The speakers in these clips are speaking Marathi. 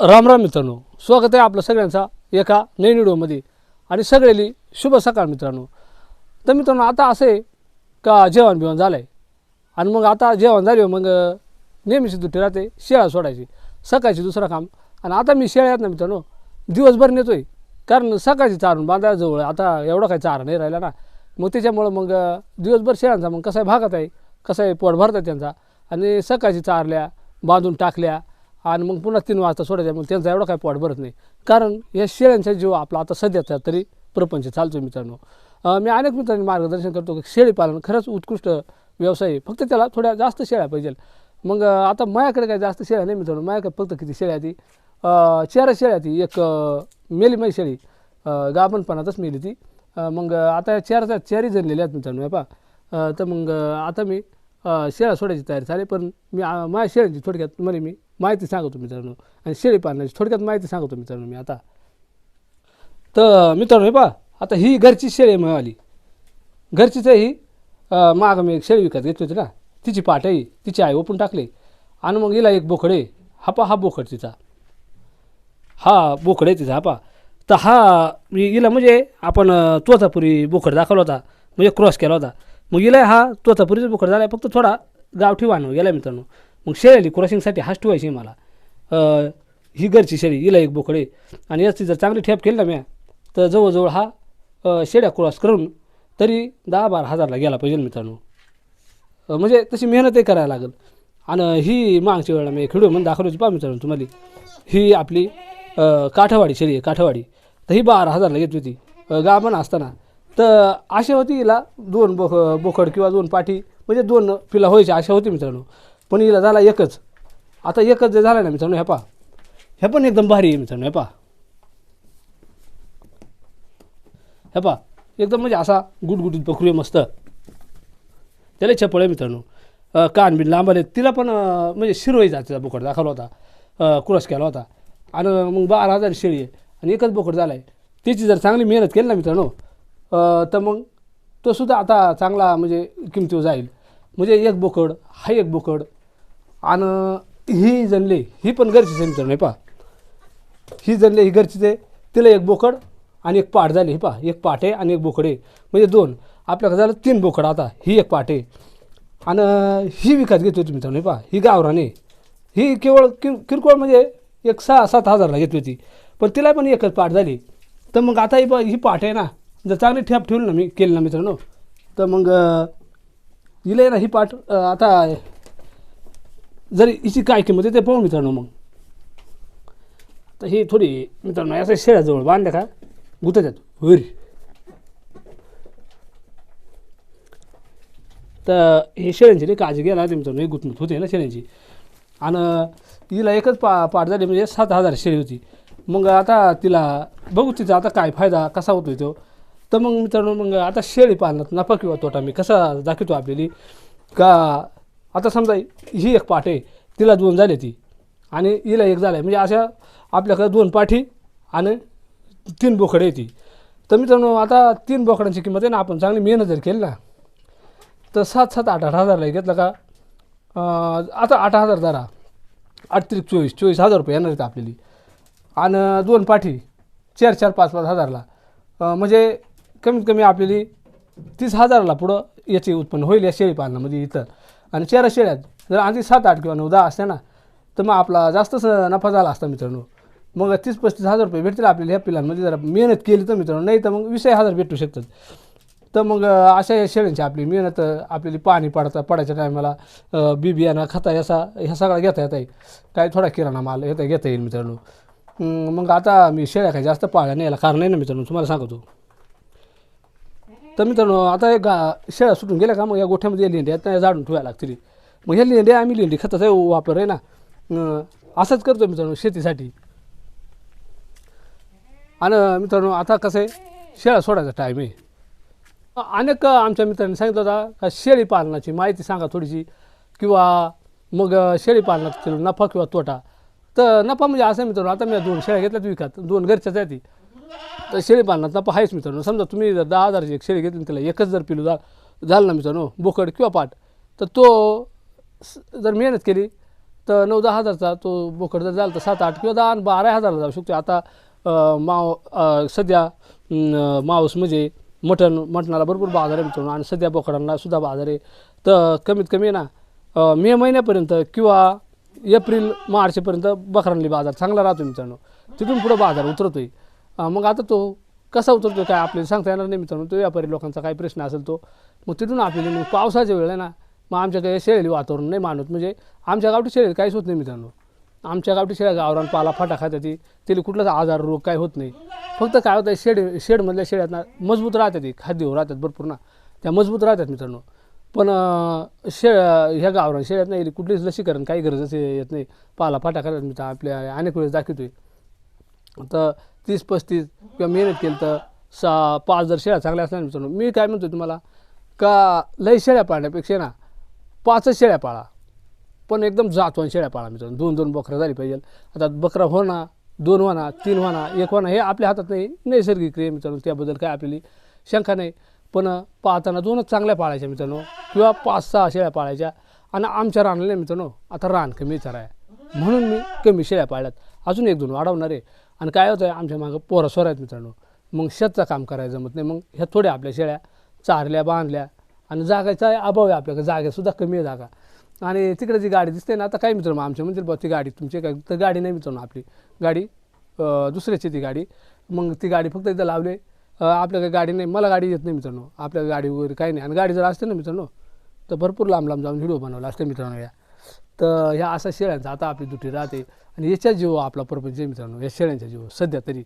राम राम मित्रांनो स्वागत आहे आपलं सगळ्यांचा एका नवीन व्हिडिओमध्ये. आणि सगळेली शुभ सकाळ मित्रांनो. तर मित्रांनो आता असं आहे का जेवण बिवण झालं आहे आणि मग आता जेवण झाले मग नेहमीची दुट्टी राहते शेळा सोडायची सकाळची दुसरं काम. आणि आता मी शेळ्या येत ना मित्रांनो दिवसभर नेतो आहे कारण सकाळची चारून बांधाजवळ आता एवढा काही चारा नाही राहिला ना. मग त्याच्यामुळं मग दिवसभर शेळ्यांचा मग कसा आहे आहे कसा आहे पोट भरतात त्यांचा. आणि सकाळची चारल्या बांधून टाकल्या आणि मग पुन्हा तीन वाजता सोडायचं मग त्यांचा एवढा काही पोट भरत नाही. कारण या शेळ्यांचा जीव आपला आता सध्याचा तरी प्रपंच चालतो मित्रांनो. मी अनेक मित्रांनी मार्गदर्शन करतो की शेळी पालन खरंच उत्कृष्ट व्यवसाय आहे. फक्त त्याला थोड्या जास्त शेळ्या पाहिजे मग आता माझ्याकडे काय जास्त शेळ्या नाही मित्रांनो. माझ्याकडे फक्त किती शेळ्या ती? चार शेळ्या ती. एक मेली माझी शेळी गाभणपणातच मेली ती. मग आता आता चार चारही जणलेल्या आहेत मित्रांनो पा पहा. तर मग आता मी शेळ्या सोडायची तयारी झाली पण मी माझ्या शेळ्यांची थोडक्यात म्हणे मी माहिती सांगतो मित्रांनो. आणि शेळी पाळण्याची थोडक्यात माहिती सांगतो मित्रांनो मी आता. तर मित्रांनो हे पहा. आता ही घरची शेळी आहे माझी घरचीच आहे ही. माग मी एक शेळी विकत घेतली होती ना. तिची पाट आहे तिची आई ओपून टाकली. आणि मग हिला एक बोकड आहे. हा पा हा बोकड तिचा. हा बोकड आहे तिचा हा पा तर हा मी हिला म्हणजे आपण तोतापुरी बोकड दाखवला होता. म्हणजे क्रॉस केला होता. मग हिला हा तोतापुरीचा बोकड झाला. फक्त थोडा गावठी वाणव गेला मित्रांनो. मग शेळी क्रॉसिंगसाठी हाच ठेवायची मला. ही घरची शेळी हिला एक बोकडे आणि याची जर चांगली ठेप केली ना म्या तर जवळजवळ हा शेड्या क्रॉस करून तरी दहा बारा हजारला गेला पाहिजे मित्रांनो. म्हणजे तशी मेहनतही करायला लागेल. आणि ही मागच्या वेळेला मी खेळू म्हणून दाखवली होती पहा मित्रांनो तुम्हाला. ही आपली काठवाडी शेळी आहे काठवाडी. तर ही बारा हजारला घेतली होती. अं, गाभण असताना. तर अशी होती हिला दोन बोक बोकड किंवा दोन पाठी म्हणजे दोन पिला व्हायची अशा होती मित्रांनो. पण हिला झाला एकच. आता एकच जे झाला ना मित्रांनो ह्या पा ह्या पण एकदम भारी आहे मित्रांनो ह्या पा ह्या पा एकदम म्हणजे असा गुटगुटीत बकरू आहे मस्त. त्याला छपळ आहे मित्रांनो. कान बिन लांब आले तिला पण म्हणजे शिरोई जातीचा बोकड दाखवला होता. क्रॉस कुरस केला होता. आणि मग बारा हजार शेळी आहे. आणि एकच बोकड झाला आहे त्याची जर चांगली मेहनत केली ना मित्रांनो तर मग तोसुद्धा आता चांगला म्हणजे किमतीवर जाईल. म्हणजे एक बोकड हा एक बोकड आणि ही जनले ही पण घरचीच आहे मित्रांनो पहा. ही जनले ही घरचीच आहे. तिला एक बोकड आणि एक पाट झाली. ही पहा एक पाट आहे आणि एक बोकड आहे. म्हणजे दोन. आपल्याकडे झालं तीन बोकड आता. ही एक पाट आहे. आणि ही विकत घेतली होती मित्रांनो हे पहा. ही गावराने ही केवळ किर किरकोळ म्हणजे एक सहा सात हजारला घेतली होती. पण तिला पण एकच पाठ झाली. तर मग आता ही प ही पाठ आहे ना. जर चांगली ठेप ठेवली ना मी केली ना मित्रांनो तर मग अं, हिला आहे ना ही पाठ आता जरी हिची काय किंमत आहे ते पाहू मित्रांनो मग. तर ही थोडी मित्रांनो असं शेळ्याजवळ बांधल्या का? गुतत येतो होरी तर हे शेळ्यांची नाही काळजी घ्यायला ते मित्रांनो हे गुतमूत होते ना शेळ्यांची. आणि हिला एकच पा पाठ झाली म्हणजे सात हजार शेळी होती. मग आता तिला बघू तिचा आता काय फायदा कसा होतो तो. तर मग मित्रांनो मग आता शेळी पालनात नफा किंवा तोटा मी कसा दाखवतो आपल्याली? का आता समजा ही एक पाठ आहे तिला दोन झाले ती. आणि हिला एक झालं आहे म्हणजे अशा आपल्याकडे दोन पाठी आणि तीन बोकडे येते तर मित्रांनो आता तीन बोकडांची किंमत आहे ना आपण चांगली मेहनत जर केली ना तर सात सात आठ आठ हजारला घेतलं का? आता आठ हजार धरा. आठ चोवीस चोवीस हजार रुपये येणार आहेत आपल्याली. आणि दोन पाठी चार चार पाच पाच हजारला म्हणजे कमीत कमी आपल्याला तीस हजाराला पुढं याचे उत्पन्न होईल या शेळी पालनामध्ये इथं. आणि चार शेळ्यात. जर आधी सात आठ किंवा नऊ दहा असते ना तर मग आपला जास्तच नफा झाला असता मित्रांनो. मग तीस पस्तीस हजार रुपये भेटतील आपल्याला ह्या पिलांमध्ये. जरा मेहनत केली तर मित्रांनो नाही तर मग वीस एक हजार भेटू शकतात. तर मग अशा या शेळ्यांची आपली मेहनत आपल्याला पाणी पडता पडायच्या टायमाला बी बियाणं खाता याचा ह्या सगळा घेता येता आहे. काय थोडा किराणा माल येता घेता येईल मित्रांनो. मग आता मी शेळ्या काही जास्त पाळल्या नाही याला कारण नाही ना मित्रांनो तुम्हाला सांगतो. तर मित्रांनो आता एक गा शेळ्या सुटून गेल्या का? मग या गोठ्यामध्ये लेंड्या आहेत, त्या जाडून ठेवायला लागतील. मग ह्या लेंड्या आम्ही लेंडी खताचा वापर आहे ना. असंच करतो मित्रांनो शेतीसाठी. आणि मित्रांनो आता कसं आहे शेळ्या सोडायचा टाईम आहे. अनेक आमच्या मित्रांनी सांगितलं होता का शेळी पालनाची माहिती सांगा थोडीशी. किंवा मग शेळी पालनात नफा किंवा तोटा. तर नफा म्हणजे असं मित्रांनो आता मी दोन शेळ्या घेतल्यात विकत दोन घरच्याच आहेत. ती. तर शेळी पालनात नफा आहेच मित्रांनो. समजा तुम्ही जर दहा हजारची एक शेळी घेतली त्याला एकच जर पिलू झालं ना मित्रांनो बोकड किंवा पाट तर तो जर मेहनत केली तर नऊ दहा हजारचा तो बोकड जर झाला तर सात आठ किंवा दहा आणि बारा हजारला जाऊ शकतो. आता माव सध्या मांस म्हणजे मटण मटणाला भरपूर बाजार आहे मित्रांनो. आणि सध्या बोकडांना सुद्धा बाजार आहे. तर कमीत कमी आहे ना मे महिन्यापर्यंत किंवा एप्रिल मार्चपर्यंत बकरांनी बाजार चांगला राहतो मित्रांनो. तिथून पुढं बाजार उतरतोय. मग आता तो कसा उतरतो काय आपल्याला सांगता येणार नाही मित्रांनो. तो व्यापारी लोकांचा काही प्रश्न असेल तो. मग तिथून आपल्याला मग पावसाच्या वेळ आहे ना मग आमच्याकडे शेळी वातावरण नाही मानत. म्हणजे आमच्या गावठी शेळीत काहीच होत नाही मित्रांनो. आमच्या गावठी शेळ्या गावरान पाला फाटा खातात ती. तिला कुठलाच आजार रोग काय होत नाही. फक्त काय होतं शेड शेडमधल्या शेळ्यात ना मजबूत राहतात ती. खाद्य राहतात भरपूर ना. त्या मजबूत राहतात मित्रांनो. पण शेळ शे ह्या गावरान शेळ्यात नाही कुठलीच लसीकरण काही गरजच येत नाही. पाला फाटा खातात मित्र आपल्या अनेक वेळेस दाखवतोय. तर तीस पस्तीस किंवा मेहनत केली तर सा पाच जर शेळ्या चांगल्या असल्या ना मित्रांनो मी काय म्हणतो तुम्हाला का लई शेळ्या पाळण्यापेक्षा ना पाचच शेळ्या पाळा. पण एकदम जातवान शेळ्या पाळा मित्रांनो दोन दोन बकरं झाली पाहिजे. आता बकरा होणा दोन होणा तीन होणा एक होणा हे आपल्या हातात नाही नैसर्गिक क्रिया मित्रांनो त्याबद्दल काय आपली शंका नाही. पण पाहताना दोनच चांगल्या पाळायच्या मित्रांनो किंवा पाच सहा शेळ्या पाळायच्या. आणि आमच्या रानाला मित्रांनो आता रान कमी चारा आहे. म्हणून मी कमी शेळ्या पाळल्यात. अजून एक दोन वाढवणार आहे. आणि काय होतं आहे आमच्या मागं पोरं सोर आहेत मित्रांनो. मग शेतचं काम करायचं जमत नाही. मग ह्या थोड्या आपल्या शेळ्या चारल्या बांधल्या आणि जागाचा अभाव आहे आपल्याकडे. जागेसुद्धा कमी आहे जागा. आणि तिकडे जी गाडी दिसते ना आता काय मित्रांनो आमच्या म्हणतील बा ती गाडी तुमची काय तर गाडी नाही मित्रांनो आपली. गाडी दुसऱ्याची ती गाडी. मग ती गाडी फक्त इथं लावले. आपल्याकडे गाडी नाही. मला गाडी येत नाही मित्रांनो. आपल्या गाडी वगैरे काही नाही. आणि गाडी जर असते ना मित्रांनो तर भरपूर लांब लांब जाऊन व्हिडिओ बनवला असते मित्रांनो या. तर ह्या अशा शेळ्यांचा आता आपली दुटी राहते. आणि याच्या जीव आपला प्रपंच आहे मित्रांनो या शेळ्यांच्या जीव सध्या तरी.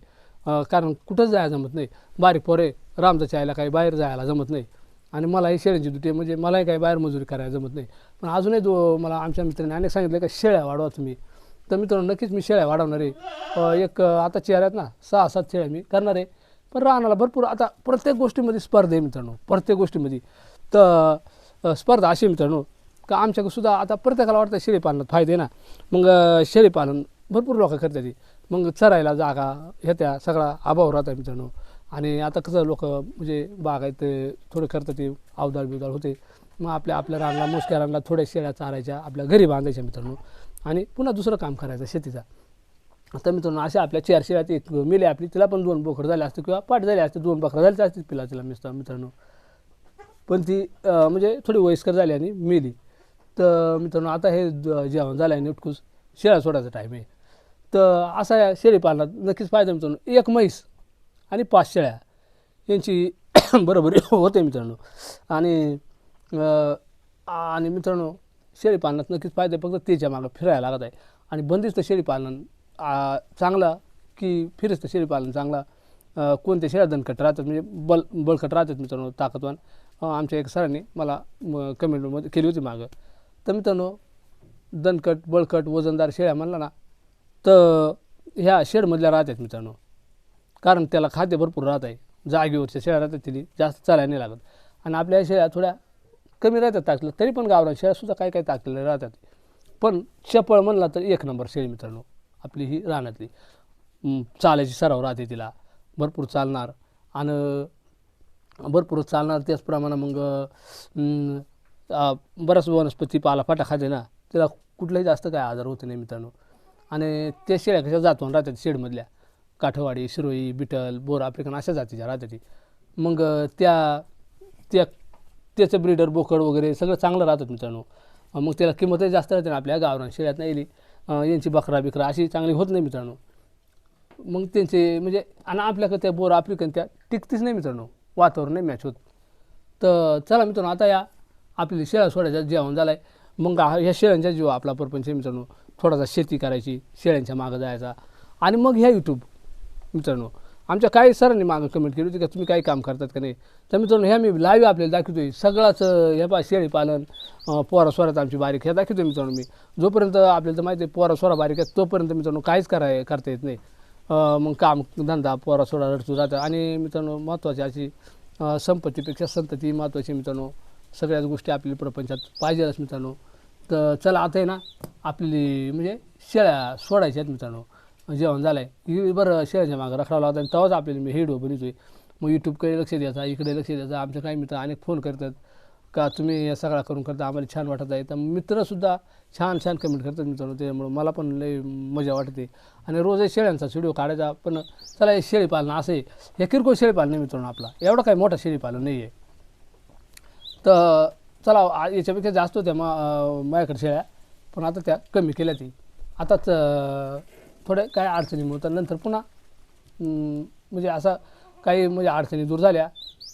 कारण कुठंच जायला जमत नाही. बारीक पोरे रामचा चायला काही बाहेर जायला जमत नाही. आणि मला ही शेळ्यांची दुटी आहे, म्हणजे मलाही काही बाहेर मजुरी करायला जमत नाही. पण अजूनही दो मला आमच्या मित्रांनी अनेक सांगितलं का शेळ्या वाढवा तुम्ही. तर मित्रांनो नक्कीच मी शेळ्या वाढवणार आहे. एक आता चेहऱ्यात ना सहा सात शेळ्या मी करणार आहे. पण राहण्याला भरपूर आता प्रत्येक गोष्टीमध्ये स्पर्धा आहे मित्रांनो प्रत्येक गोष्टीमध्ये. तर स्पर्धा अशी मित्रांनो का आमच्याकडे सुद्धा आता प्रत्येकाला वाटतं शेळीपालनात फायदे ना. मग शेळी शेळीपालन भरपूर लोक करतात ते. मग चरायला जागा येत्या सगळा अभाव राहतात मित्रांनो. आणि आता कसं लोक म्हणजे बागायत थोडे करतात ते अवदाळ बिवदाळ होते. मग आपल्या आपल्या रानला मोजक्या रानला थोड्या शेळ्या चारायच्या आपल्या घरी बांधायच्या मित्रांनो. आणि पुन्हा दुसरं काम करायचं शेतीचा. आता मित्रांनो अशा आपल्या चार शेळ्यात एक मिले आपली तिला पण दोन बोकड झाले असते किंवा पाठ झाले असते दोन बकरा झाले असते पिला तिला मिस्टर मित्रांनो. पण ती म्हणजे थोडी वयस्कर झाली आणि मेली. तर मित्रांनो आता हे ज- जेवण झालं आहे नेटकूस शेळ्या सोडायचा टाईम आहे. तर असा या शेळी पालनात नक्कीच फायदा मित्रांनो. एक म्हैस आणि पाच शेळ्या यांची बरोबरी होते मित्रांनो. आणि आणि मित्रांनो शेळी पालनात नक्कीच फायदा फक्त त्याच्या मागं फिरायला लागत आहे. आणि बंदिस्त शेळी पालन चांगला की फिरस्त शेळी पालन चांगला कोणत्या शेळ्या दणकट राहतात म्हणजे बल बळकट राहतात मित्रांनो ताकदवान. आमच्या एक सरांनी मला कमेंटमध्ये केली होती मागं. तर मित्रांनो दणकट बळकट वजनदार शेळ्या म्हणला ना तर ह्या शेडमधल्या राहतात मित्रांनो. कारण त्याला खाद्य भरपूर राहत आहे. जागेवरच्या शेळ्या राहतात तिथे जास्त चालायला नाही लागत. आणि आपल्या शेळ्या थोड्या कमी राहतात टाकल्या तरी पण गावरान शेळ्यासुद्धा काय काय टाकलेल्या राहतात. पण चपळ म्हणला तर एक नंबर शेळी मित्रांनो आपली ही राहण्यातली चालायची सराव राहते तिला. भरपूर चालणार. आणि भरपूर चालणार त्याचप्रमाणे मग बराच वनस्पती पालाफाटा खाते ना तिला कुठलाही जास्त काय आजार होत नाही मित्रांनो. आणि त्या शेळ्या कशा जातून राहतात शेडमधल्या. काठवाडी शिरोई बिटल बोर आफ्रिकन अशा जातीच्या राहतात मग त्या त्या त्याचं ब्रीडर बोकड वगैरे सगळं चांगलं राहतात मित्रांनो. मग त्याला किंमतही जास्त राहते ना आपल्या गावरान शेळ्यात नाही यांची बकरा बिकरा अशी चांगली होत नाही मित्रांनो. मग त्यांचे म्हणजे आणि आपल्याकडे त्या बोर आफ्रिकन त्या टिकतीच नाही मित्रांनो. वातावरण नाही मॅच होत. तर चला मित्रांनो आता या आपल्याला शेळ्या सोडायच्या जेवण झालं आहे मग ह्या शेळ्यांच्या जीव आपला परपंच मित्रांनो. थोडासा शेती करायची शेळ्यांच्या मागं जायचा. आणि मग ह्या यूट्यूब मित्रांनो आमच्या काही सरांनी मागं कमेंट केली होती का तुम्ही काही काम करतात का नाही? तर मित्रांनो ह्या मी लाईव्ह आपल्याला दाखवतो आहे सगळाच हे पा शेळी पालन पोरा स्वरात आमची बारीक ह्या आहे मित्रांनो मी. जोपर्यंत आपल्याला तर माहिती आहे पोरा स्वरा बारीक आहे तोपर्यंत मित्रांनो काहीच कराय करता येत नाही. मग काम धंदा पोरा सोडा रडतो जातं. आणि मित्रांनो महत्त्वाची अशी संपत्तीपेक्षा संतती महत्त्वाची मित्रांनो. सगळ्याच गोष्टी आपल्या प्रपंचात पाहिजेच मित्रांनो. तर चला आता आहे ना आपली म्हणजे शेळ्या सोडायच्या आहेत मित्रांनो. जेवण झालं आहे बरं शेळ्याच्या मागं रखडा लागतं आणि तेव्हाच आपल्याला मी व्हिडिओ आहे मग यूट्यूबकडे लक्ष द्यायचा इकडे लक्ष द्यायचं. आमचे काही मित्र अनेक फोन करतात का तुम्ही या सगळा करून करता आम्हाला छान वाटत आहे. तर मित्रसुद्धा छान छान कमेंट करतात मित्रांनो. त्याच्यामुळं मला पण लई मजा वाटते. आणि रोज शेळ्यांचा व्हिडिओ काढायचा. पण चला हे शेळी पालन असं आहे. हे किरकोळ शेळी पालन मित्रांनो आपला. एवढा काही मोठा शेळी पालन नाही आहे तर चला आ- याच्यापेक्षा जास्त होत्या मा अं, माझ्याकडे शेळ्या पण आता त्या कमी केल्या ती. आताच अं, थोड्या काय अडचणीमुळे तर नंतर पुन्हा अं, म्हणजे असं काही म्हणजे अडचणी दूर झाल्या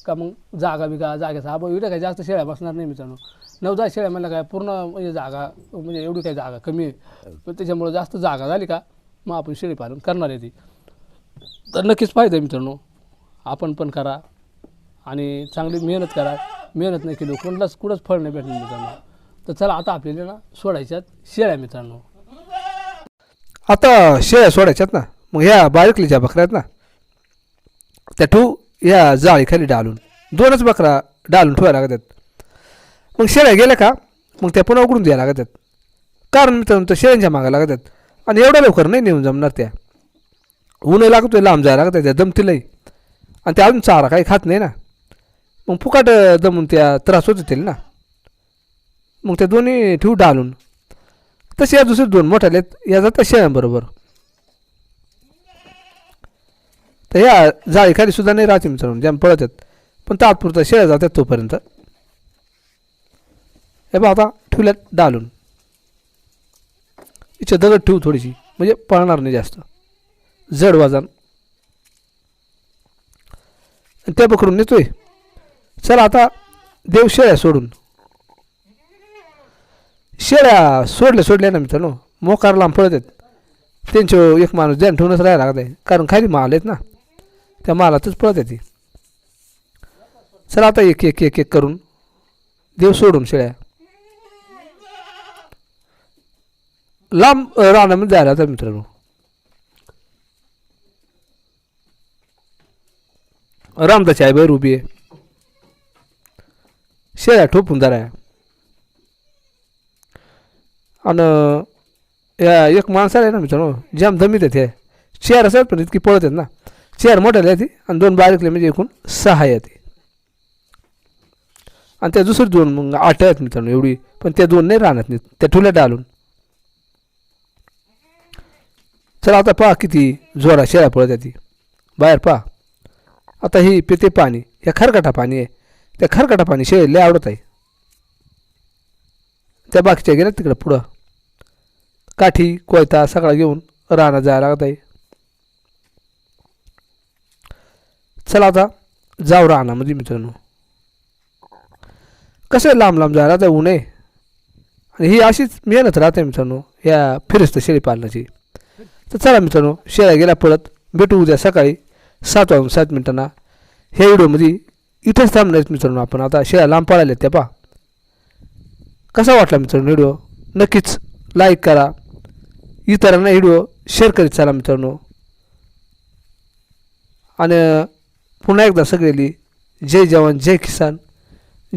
का मग जागा बिगा जागेचा अभाव एवढ्या काही जास्त शेळ्या बसणार नाही मित्रांनो. नवदा शेळ्या म्हणलं काय पूर्ण म्हणजे जागा म्हणजे एवढी काही जागा कमी आहे. पण त्याच्यामुळं जास्त जागा झाली का मग आपण शेळी पालन करणार आहे ती. तर नक्कीच फायदा आहे मित्रांनो. आपण पण करा. आणि चांगली मेहनत करा. मेहनत नाही केली कोणलाच कुठंच फळ नाही भेटणार मित्रांनो. तर चला आता आपल्याला ना सोडायच्यात. शेळ्या मित्रांनो. आता शेळ्या सोडायच्यात ना. मग ह्या बारीकलीच्या बकऱ्या आहेत ना. त्या ठेवू या जाळीखाली डालून. दोनच बकरा डालून ठेवायला लागतात मग शेळ्या गेल्या का? मग त्या पुन्हा उघडून द्यायला लागतात कारण मित्रांनो त्या शेळ्यांच्या मागा लागतात आणि एवढ्या लवकर नाही नेऊन जमणार त्या. ऊन लागतोय लांब जायला लागतात त्या दमतीलही. आणि त्या अजून चारा काही खात नाही ना. मग फुकाट जमून त्या त्रास होत होतील ना. मग त्या दोन्ही ठेवू डालून. तसे या दुसरे दोन मोठ्याले आहेत, या जातात शेळ्यांबरोबर तर ह्या जाळीखाली सुद्धा नाही राहते मित्रांनो ज्या पळत आहेत. पण तात्पुरता शेळ्या जातात तोपर्यंत. हे बा आता ठेवल्यात डालून. इच्छा दगड ठेवू थोडीशी म्हणजे पळणार नाही जास्त. जड वाजान. आणि त्या पकडून नेतोय. चला आता देव शेळ्या सोडून. शेळ्या सोडल्या सोडल्या ना मित्रांनो. मोकार लांब पळत आहेत. त्यांचे एक माणूस ध्यान ठेवूनच राहायला लागत आहे. कारण खाली माल आहेत ना. त्या मालातच पळत आहे ती. चला आता एक एक एक एक करून देव सोडून शेळ्या. लांब रानामध्ये जायला आता मित्रांनो. रामदाची आहे बैर उभी आहे. शेळ्या ठोपून आणि या एक माणसाला आहे ना मित्रांनो जाम दमीत येते चेअर असतात पण इतकी पळत आहेत ना. चेअर मोठ्याला येते आणि दोन बारीकले म्हणजे एकूण सहा आहे ती. आणि त्या दुसरे दोन मग आठ आहेत मित्रांनो एवढी पण त्या दोन नाही राहणार नाहीत त्या ठुल्या डालून चला आता पहा किती जोरा शेळ्या पळत आहे ती. बाहेर पहा. आता ही पिते पाणी ह्या खरकटा पाणी आहे. त्या खरकटा पाणी शेळी लय आवडत आहे. त्या बाकीच्या गेल्या तिकडं पुढं. काठी कोयता सगळा घेऊन राहणं जायला लागत आहे. चला आता जाऊ रानामध्ये मित्रांनो. कसं लांब लांब जायला तर ऊन आहे. आणि ही अशीच मेहनत राहते मित्रांनो या फिरस्त शेळी पालनाची. तर चला मित्रांनो शेळ्या गेल्या पळत भेटू उद्या सकाळी सात वाजून सात मिनिटांना. ह्या व्हिडिओमध्ये इथेच थांबणार मित्रांनो आपण. आता शेळ्या लांब पळाल्या त्या पहा. कसा वाटला मित्रांनो व्हिडिओ? नक्कीच लाईक करा. इतरांना व्हिडिओ शेअर करीत चला मित्रांनो. आणि पुन्हा एकदा सगळेली जय जवान जय किसान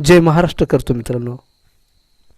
जय महाराष्ट्र करतो मित्रांनो.